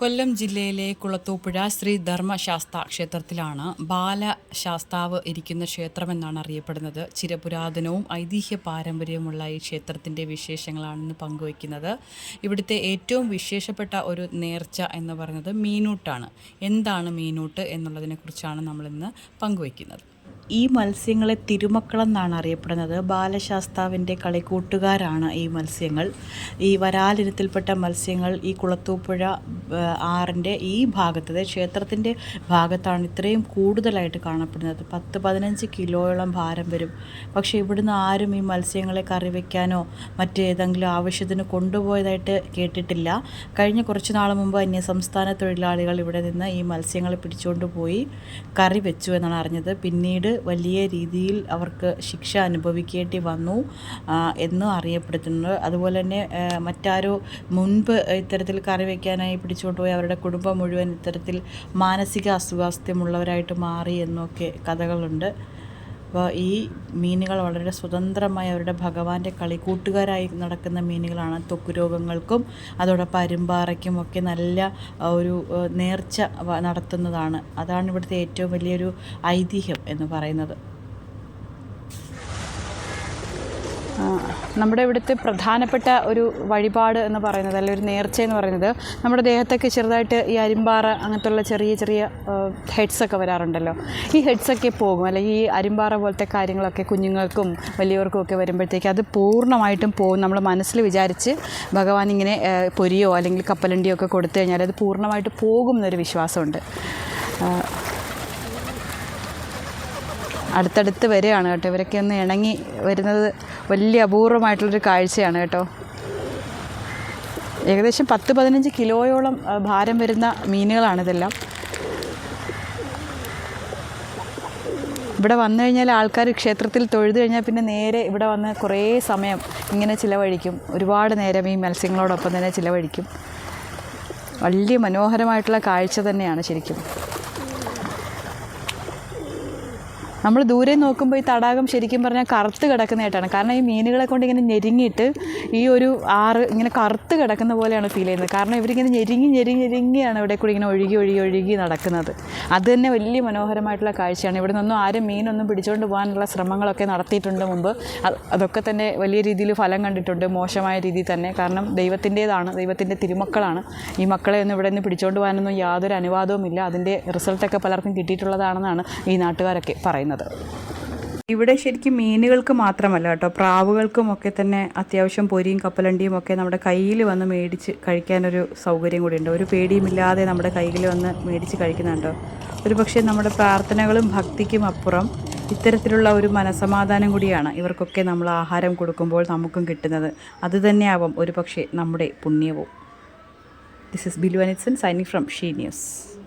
കൊല്ലം ജില്ലയിലെ കുളത്തൂപ്പുഴ ശ്രീ ധർമ്മശാസ്ത ക്ഷേത്രത്തിലാണ് ബാലശാസ്താവ് ഇരിക്കുന്ന ക്ഷേത്രമെന്നാണ് അറിയപ്പെടുന്നത്. ചിരപുരാതനവും ഐതിഹ്യ പാരമ്പര്യവുമുള്ള ഈ ക്ഷേത്രത്തിന്റെ വിശേഷങ്ങളാണെന്ന് പങ്കുവയ്ക്കുന്നത്. ഇവിടുത്തെ ഏറ്റവും വിശേഷപ്പെട്ട ഒരു നേർച്ച എന്ന് പറയുന്നത് മീനൂട്ടാണ്. എന്താണ് മീനൂട്ട് എന്നുള്ളതിനെക്കുറിച്ചാണ് നമ്മളിന്ന് പങ്കുവയ്ക്കുന്നത്. ഈ മത്സ്യങ്ങളെ തിരുമക്കളെന്നാണ് അറിയപ്പെടുന്നത്. ബാലശാസ്താവിന്റെ കളിക്കൂട്ടുകാരാണ് ഈ മത്സ്യങ്ങൾ. ഈ വരാലിനത്തിൽപ്പെട്ട മത്സ്യങ്ങൾ ഈ കുളത്തൂപ്പുഴ ആറിന്റെ ഈ ഭാഗത്ത് ക്ഷേത്രത്തിന്റെ ഭാഗത്താണ് ഇത്രയും കൂടുതലായിട്ട് കാണപ്പെടുന്നത്. പത്ത് പതിനഞ്ച് കിലോയോളം ഭാരം വരും. പക്ഷേ ഇവിടുന്ന് ആരും ഈ മത്സ്യങ്ങളെ കറി വയ്ക്കാനോ മറ്റേതെങ്കിലും ആവശ്യത്തിന് കൊണ്ടുപോയതായിട്ട് കേട്ടിട്ടില്ല. കഴിഞ്ഞ കുറച്ച് നാൾ മുമ്പ് അന്യസംസ്ഥാന തൊഴിലാളികൾ ഇവിടെ നിന്ന് ഈ മത്സ്യങ്ങളെ പിടിച്ചുകൊണ്ട് പോയി കറി വെച്ചു എന്നാണ് അറിഞ്ഞത്. പിന്നീട് വലിയ രീതിയിൽ അവർക്ക് ശിക്ഷ അനുഭവിക്കേണ്ടി വന്നു എന്ന് എന്നും അറിയപ്പെടുത്തുന്നു അതുപോലെ തന്നെ മറ്റാരോ മുൻപ് ഇത്തരത്തിൽ കറി വയ്ക്കാനായി പിടിച്ചുകൊണ്ട് പോയി അവരുടെ കുടുംബം മുഴുവൻ ഇത്തരത്തിൽ മാനസിക അസ്വാസ്ഥ്യമുള്ളവരായിട്ട് മാറി എന്നൊക്കെ കഥകളുണ്ട്. അപ്പോൾ ഈ മീനുകൾ വളരെ സ്വതന്ത്രമായി അവരുടെ ഭഗവാന്റെ കളിക്കൂട്ടുകാരായി നടക്കുന്ന മീനുകളാണ് ത്വക്ക് രോഗങ്ങൾക്കും അതോടൊപ്പം അരുമ്പാറയ്ക്കും ഒക്കെ നല്ല ഒരു നേർച്ച നടത്തുന്നതാണ്. അതാണ് ഇവിടുത്തെ ഏറ്റവും വലിയൊരു ഐതിഹ്യം എന്ന് പറയുന്നത്. നമ്മുടെ ഇവിടുത്തെ പ്രധാനപ്പെട്ട ഒരു വഴിപാട് എന്ന് പറയുന്നത് അല്ലെങ്കിൽ ഒരു നേർച്ച എന്ന് പറയുന്നത് നമ്മുടെ ദേഹത്തൊക്കെ ചെറുതായിട്ട് ഈ അരിമ്പാറ അങ്ങനത്തുള്ള ചെറിയ ചെറിയ ഹെഡ്സ് ഒക്കെ വരാറുണ്ടല്ലോ. ഈ ഹെഡ്സ് ഒക്കെ പോകും അല്ലെങ്കിൽ ഈ അരിമ്പാറ പോലത്തെ കാര്യങ്ങളൊക്കെ കുഞ്ഞുങ്ങൾക്കും വലിയവർക്കും ഒക്കെ വരുമ്പോഴത്തേക്ക് അത് പൂർണമായിട്ടും പോകും. നമ്മൾ മനസ്സിൽ വിചാരിച്ച് ഭഗവാൻ ഇങ്ങനെ പൊരിയോ അല്ലെങ്കിൽ കപ്പലണ്ടിയോ ഒക്കെ കൊടുത്തു കഴിഞ്ഞാൽ അത് പൂർണമായിട്ട് പോകും എന്നൊരു വിശ്വാസമുണ്ട്. അടുത്തടുത്ത് വരികയാണ് കേട്ടോ. ഇവരൊക്കെ ഒന്ന് ഇണങ്ങി വരുന്നത് വലിയ അപൂർവമായിട്ടുള്ളൊരു കാഴ്ചയാണ് കേട്ടോ. ഏകദേശം പത്ത് പതിനഞ്ച് കിലോയോളം ഭാരം വരുന്ന മീനുകളാണ് ഇതെല്ലാം ഇവിടെ വന്നു കഴിഞ്ഞാൽ ആൾക്കാർ ക്ഷേത്രത്തിൽ തൊഴുതു കഴിഞ്ഞാൽ പിന്നെ നേരെ ഇവിടെ വന്ന് കുറേ സമയം ഇങ്ങനെ ചിലവഴിക്കും. ഒരുപാട് നേരം ഈ മത്സ്യങ്ങളോടൊപ്പം തന്നെ ചിലവഴിക്കും. വലിയ മനോഹരമായിട്ടുള്ള കാഴ്ച തന്നെയാണ് ശരിക്കും. നമ്മൾ ദൂരെ നോക്കുമ്പോൾ ഈ തടാകം ശരിക്കും പറഞ്ഞാൽ കറുത്ത് കിടക്കുന്നതായിട്ടാണ്. കാരണം ഈ മീനുകളെ കൊണ്ട് ഇങ്ങനെ ഞെരുങ്ങിയിട്ട് ഈ ഒരു ആറ് ഇങ്ങനെ കറുത്ത് കിടക്കുന്ന പോലെയാണ് ഫീൽ ചെയ്യുന്നത്. കാരണം ഇവരിങ്ങനെ ഞെരുങ്ങി ഞെരുങ്ങി ഞെരുങ്ങിയാണ് ഇവിടെ കൂടി ഇങ്ങനെ ഒഴുകി ഒഴുകി ഒഴുകി നടക്കുന്നത്. അത് തന്നെ വലിയ മനോഹരമായിട്ടുള്ള കാഴ്ചയാണ്. ഇവിടെ നിന്നൊന്നും ആരും മീനൊന്നും പിടിച്ചുകൊണ്ട് പോകാനുള്ള ശ്രമങ്ങളൊക്കെ നടത്തിയിട്ടുണ്ട് മുമ്പ്. അത് അതൊക്കെ തന്നെ വലിയ രീതിയിൽ ഫലം കണ്ടിട്ടുണ്ട് മോശമായ രീതിയിൽ തന്നെ. കാരണം ദൈവത്തിന്റേതാണ് ദൈവത്തിന്റെ തിരുമക്കളാണ്. ഈ മക്കളെ ഒന്നും ഇവിടെ നിന്ന് പിടിച്ചുകൊണ്ട് പോകാനൊന്നും യാതൊരു അനുവാദവുമില്ല. അതിന്റെ റിസൾട്ടൊക്കെ പലർക്കും കിട്ടിയിട്ടുള്ളതാണെന്നാണ് ഈ നാട്ടുകാരൊക്കെ പറയുന്നത്. ഇവിടെ ശരിക്കും മീനുകൾക്ക് മാത്രമല്ല കേട്ടോ പ്രാവുകൾക്കും ഒക്കെ തന്നെ അത്യാവശ്യം പൊരിയും കപ്പലണ്ടിയും ഒക്കെ നമ്മുടെ കയ്യിൽ വന്ന് മേടിച്ച് കഴിക്കാനൊരു സൗകര്യം കൂടിയുണ്ട്. ഒരു പേടിയുമില്ലാതെ നമ്മുടെ കയ്യിൽ വന്ന് മേടിച്ച് കഴിക്കുന്നുണ്ടോ ഒരു പക്ഷേ നമ്മുടെ പ്രാർത്ഥനകളും ഭക്തിക്കും അപ്പുറം ഇത്തരത്തിലുള്ള ഒരു മനസമാധാനം കൂടിയാണ് ഇവർക്കൊക്കെ നമ്മൾ ആഹാരം കൊടുക്കുമ്പോൾ നമുക്കും കിട്ടുന്നത്. അത് തന്നെയാവും ഒരു പക്ഷേ നമ്മുടെ പുണ്യവും. This is ബിലു അനിറ്റ്സൺ signing from she news